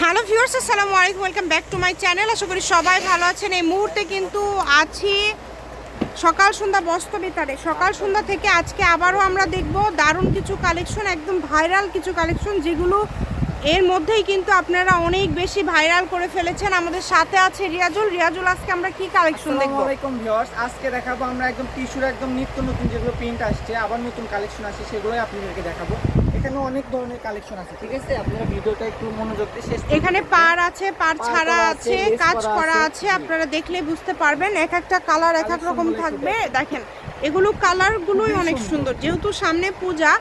Hello viewers আসসালামু আলাইকুম welcome back to my channel আশা করি সবাই ভালো আছেন। এই মুহূর্তে কিন্তু আছি সকাল সন্ধ্যা বস্তবিতারে সকাল সন্ধ্যা থেকে আজকে আবারও আমরা দেখব দারুণ কিছু কালেকশন একদম ভাইরাল কিছু কালেকশন যেগুলো এর মধ্যেই কিন্তু আপনারা অনেক বেশি ভাইরাল করে ফেলেছেন। আমাদের সাথে আছে রিয়াজুল। রিয়াজুল, আজকে আমরা কি কালেকশন দেখব? আলাইকুম ভিউয়ার্স আজকে দেখাবো আমরা একদম টিস্যুর একদম নিত্য নতুন যেগুলো প্রিন্ট আসছে, আবার নতুন কালেকশন আসছে, সেগুলোই আপনাদেরকে দেখাবো। এখানে অনেক ধরনের কালেকশন আছে ঠিক আছে? আপনারা ভিডিওটা একটু মনোযোগ দিয়ে শেষ এখানে পার আছে পার ছাড়া আছে কাজ করা আছে। আপনারা দেখলে বুঝতে পারবেন। এক একটা কালার এক এক রকম থাকবে। দেখেন। এগুলো কালারগুলোই অনেক সুন্দর। যেহেতু সামনে পূজা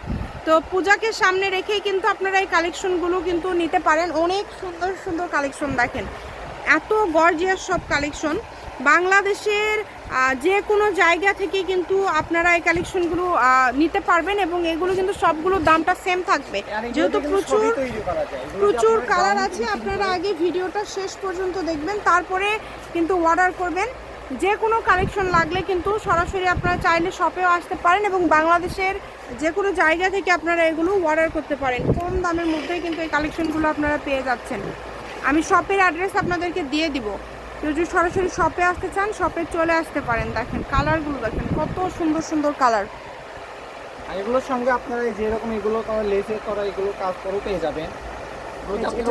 তো পূজাকে সামনে রেখেই কিন্তু আপনারা এই কালেকশনগুলো কিন্তু নিতে পারেন। অনেক সুন্দর সুন্দর কালেকশন দেখেন। এত গর্জিয়াস সব কালেকশন বাংলাদেশের যে কোনো জায়গা থেকে কিন্তু আপনারা এই কালেকশনগুলো নিতে পারবেন এবং এগুলো কিন্তু সবগুলো দামটা সেম থাকবে। যেহেতু প্রচুর প্রচুর কালার আছে আপনারা আগে ভিডিওটা শেষ পর্যন্ত দেখবেন তারপরে কিন্তু অর্ডার করবেন। যে কোনো কালেকশন লাগলে কিন্তু সরাসরি আপনারা চাইলে শপেও আসতে পারেন এবং বাংলাদেশের যে কোনো জায়গা থেকে আপনারা এগুলো অর্ডার করতে পারেন। কম দামের মধ্যেই কিন্তু এই কালেকশনগুলো আপনারা পেয়ে যাচ্ছেন। আমি শপের অ্যাড্রেস আপনাদেরকে দিয়ে দিব। যদি সরাসরি শপে আসতে চান শপে চলে আসতে পারেন। দেখেন কালারগুলো দেখেন কত সুন্দর সুন্দর কালার আর এগুলোর সঙ্গে আপনারা যেরকম এগুলো লেসে করা এগুলো কাজ করেও পেয়ে যাবেন।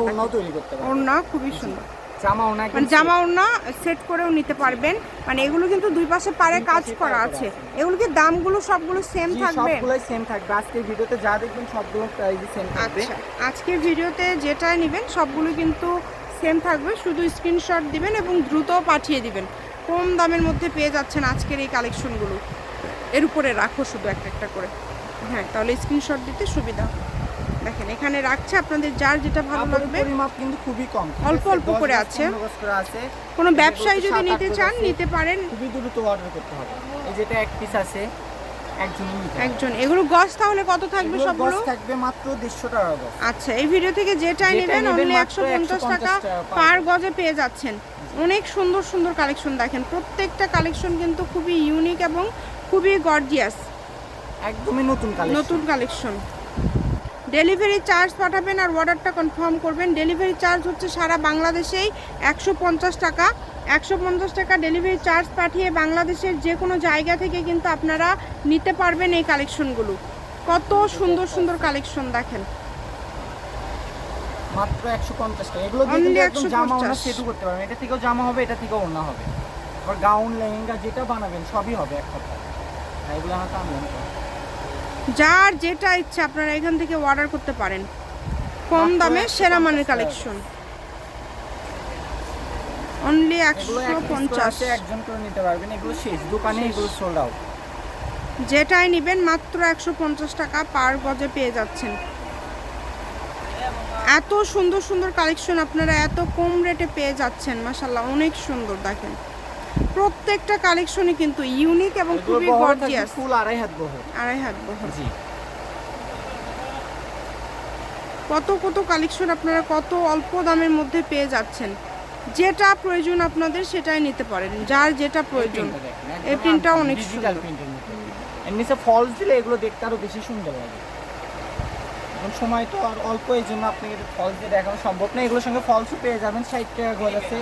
অন্যও তৈরি করতে ওড়না খুবই সুন্দর। জামা একদম মানে জামা ওড়না সেট করেও নিতে পারবেন। মানে এগুলো কিন্তু দুই পাশে পারে কাজ করা আছে। এগুলো কি দামগুলো সবগুলো সেম থাকবে? সবগুলোই সেম থাকবে। আজকের ভিডিওতে যা দেখবেন সবগুলো প্রাইসই সেম থাকবে। আচ্ছা আজকের ভিডিওতে যেটাই নেবেন সবগুলো কিন্তু সেম থাকবে শুধু স্ক্রিনশট দিবেন এবং দ্রুত পাঠিয়ে দিবেন। কম দামের মধ্যে পেয়ে যাচ্ছেন আজকের এই কালেকশনগুলো এর উপরে রাখো শুধু একটা একটা করে। হ্যাঁ তাহলে স্ক্রিনশট দিতে সুবিধা দেখেন এখানে রাখছে আপনাদের যার যেটা ভালো লাগবে। পরিমাপ কিন্তু খুবই কম। অল্প অল্প করে আছে। কোনো ব্যবসায়ী যদি নিতে চান নিতে পারেন। খুবই দ্রুত অর্ডার করতে হবে। এই যেটা এক পিস আছে। একজন। এগুলো গজ তাহলে কত থাকবে সবগুলো? থাকবে মাত্র দেড়শো টাকা গজ আচ্ছা এই ভিডিও থেকে যেটাই যেটাই নেবেন অনলি মাত্র একশো পঞ্চাশ 150 টাকা টাকা পার গজে পেয়ে যাচ্ছেন। অনেক সুন্দর সুন্দর কালেকশন দেখেন। প্রত্যেকটা কালেকশন কিন্তু খুবই ইউনিক এবং খুবই গর্জিয়াস একদমই নতুন কালেকশন নতুন কালেকশন ডেলিভারি চার্জ পাঠাবেন আর অর্ডারটা কনফার্ম করবেন। ডেলিভারি চার্জ হচ্ছে সারা বাংলাদেশেই একশো পঞ্চাশ টাকা। একশো পঞ্চাশ টাকা ডেলিভারি চার্জ পাঠিয়ে বাংলাদেশের যে কোনো জায়গা থেকে কিন্তু আপনারা নিতে পারবেন এই কালেকশনগুলো কত সুন্দর সুন্দর কালেকশন দেখেন। মাত্র একশো পঞ্চাশ টাকা। এগুলো দিয়ে একদম জামা ওনা 150 করতে পারবেন এটা থেকেও জামা হবে এটা থেকেও ওনা হবে। আবার গাউন লেহেঙ্গা যেটা বানাবেন সবই হবে এক কথা। এগুলো আমার কামড় যার যেটা ইচ্ছা আপনারা এখান থেকে অর্ডার করতে পারেন। কম দামে সেরা মানের কালেকশন অনলি একশো পঞ্চাশ। একজন করে নিতে পারবেন এগুলো শেষ দোকানে এগুলো সোল্ড আউট যেটাই নেবেন মাত্র একশো পঞ্চাশ টাকা পার গজে পেয়ে যাচ্ছেন। এত সুন্দর সুন্দর কালেকশন আপনারা এত কম রেটে পেয়ে যাচ্ছেন মাসাল্লাহ অনেক সুন্দর দেখেন। প্রত্যেকটা কালেকশনই কিন্তু ইউনিক এবং খুবই গর্জিয়াস ফুল আড়াই হাত বহর? আড়াই হাত বহর। জি। কত কত কালেকশন আপনারা কত অল্প দামের মধ্যে পেয়ে যাচ্ছেন। যেটা প্রয়োজন আপনাদের সেটাই নিতে পারেন। যার যেটা প্রয়োজন। এই প্রিন্টটা অনেক ডিজিটাল সুন্দর। প্রিন্টের মতো নিচে ফলস দিলে এগুলো দেখতে আরও বেশি সুন্দর লাগে। এখন সময় তো আর অল্প এই জন্য আপনাকে ফলস দিয়ে দেখানো সম্ভব না। এগুলোর সঙ্গে ফলসও পেয়ে যাবেন ষাট টাকা গজ আছে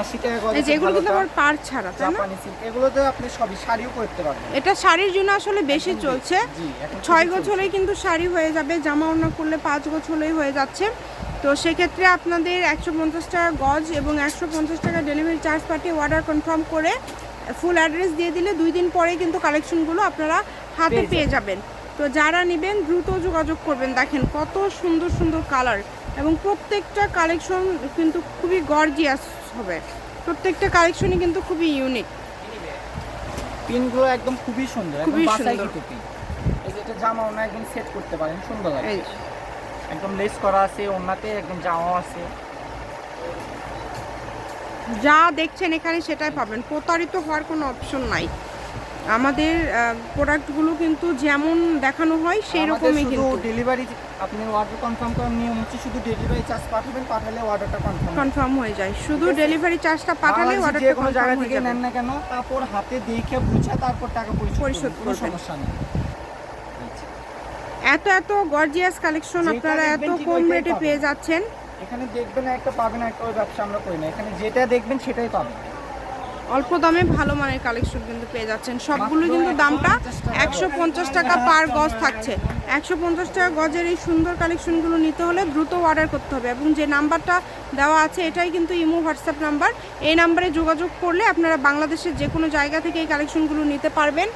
আশি টাকা গজ এই আছে যেগুলো কিন্তু। আবার পার ছাড়া তাই না? সিল্ক এগুলোতে আপনি সবই শাড়িও করতে পারবেন। এটা শাড়ির জন্য আসলে বেশি চলছে। ছয় খুবই হলেই কিন্তু শাড়ি হয়ে যাবে জামা ওড়না করলে পাঁচ গোছ হলেই হয়ে যাচ্ছে। তো সেক্ষেত্রে আপনাদের একশো পঞ্চাশ টাকা গজ এবং একশো পঞ্চাশ টাকা ডেলিভারি চার্জ পাঠিয়ে অর্ডার কনফার্ম করে ফুল অ্যাড্রেস দিয়ে দিলে দুই দিন পরে কিন্তু কালেকশনগুলো আপনারা হাতে পেয়ে যাবেন। তো যারা নেবেন দ্রুত যোগাযোগ করবেন দেখেন কত সুন্দর সুন্দর কালার এবং প্রত্যেকটা কালেকশন কিন্তু খুবই গর্জিয়াস হবে। প্রত্যেকটা কালেকশনই কিন্তু খুবই ইউনিক পিনগুলো একদম খুবই সুন্দর একদম খুবই সুন্দর। কিন্তু পিন। এই যে এটা জামা ওনা একদম সেট করতে পারেন সুন্দর লাগে একদম লেস করা আছে ওনাতে একদম জামাও আছে। যা দেখছেন এখানে সেটাই পাবেন। প্রতারিত হওয়ার কোনো অপশন নাই। আমাদের প্রোডাক্টগুলো কিন্তু যেমন দেখানো হয় সেই রকমই কিন্তু। ডেলিভারি আপনি অর্ডার কনফার্ম করার নিয়ম হচ্ছে শুধু ডেলিভারি চার্জ পাঠাবেন পাঠালে অর্ডারটা কনফার্ম কনফার্ম হয়ে। যায়। শুধু ডেলিভারি চার্জটা পাঠালে অর্ডারটা কোনো জায়গা থেকে নেন না কেন তারপর হাতে দেখে বুঝে তারপর টাকা পরিশোধ কোনো সমস্যা নেই। এত এত গর্জিয়াস কালেকশন আপনারা এত কম রেটে পেয়ে যাচ্ছেন। এখানে দেখবেন একটা পাবেন একটা ব্যবসা আমরা করি না। এখানে যেটা দেখবেন সেটাই পাবেন। অল্প দামে ভালো মানের কালেকশন কিন্তু পেয়ে যাচ্ছেন। সবগুলো কিন্তু দামটা একশো পঞ্চাশ টাকা পার গজ। থাকছে। একশো পঞ্চাশ টাকা গজের এই সুন্দর কালেকশনগুলো নিতে হলে দ্রুত অর্ডার করতে হবে এবং যে নাম্বারটা দেওয়া আছে এটাই কিন্তু ইমো হোয়াটসঅ্যাপ নাম্বার এই নাম্বারে যোগাযোগ করলে আপনারা বাংলাদেশের যে কোনো জায়গা থেকে এই কালেকশনগুলো নিতে পারবেন।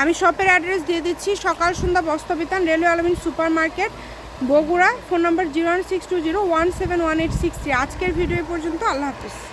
আমি শপের অ্যাড্রেস দিয়ে দিচ্ছি, Sakal Sandhya Bastrabitan railway Almin super market Bogura, phone number zero one six two zero one seven one eight six three. আজকের ভিডিও পর্যন্ত, আল্লাহ হাফিজ।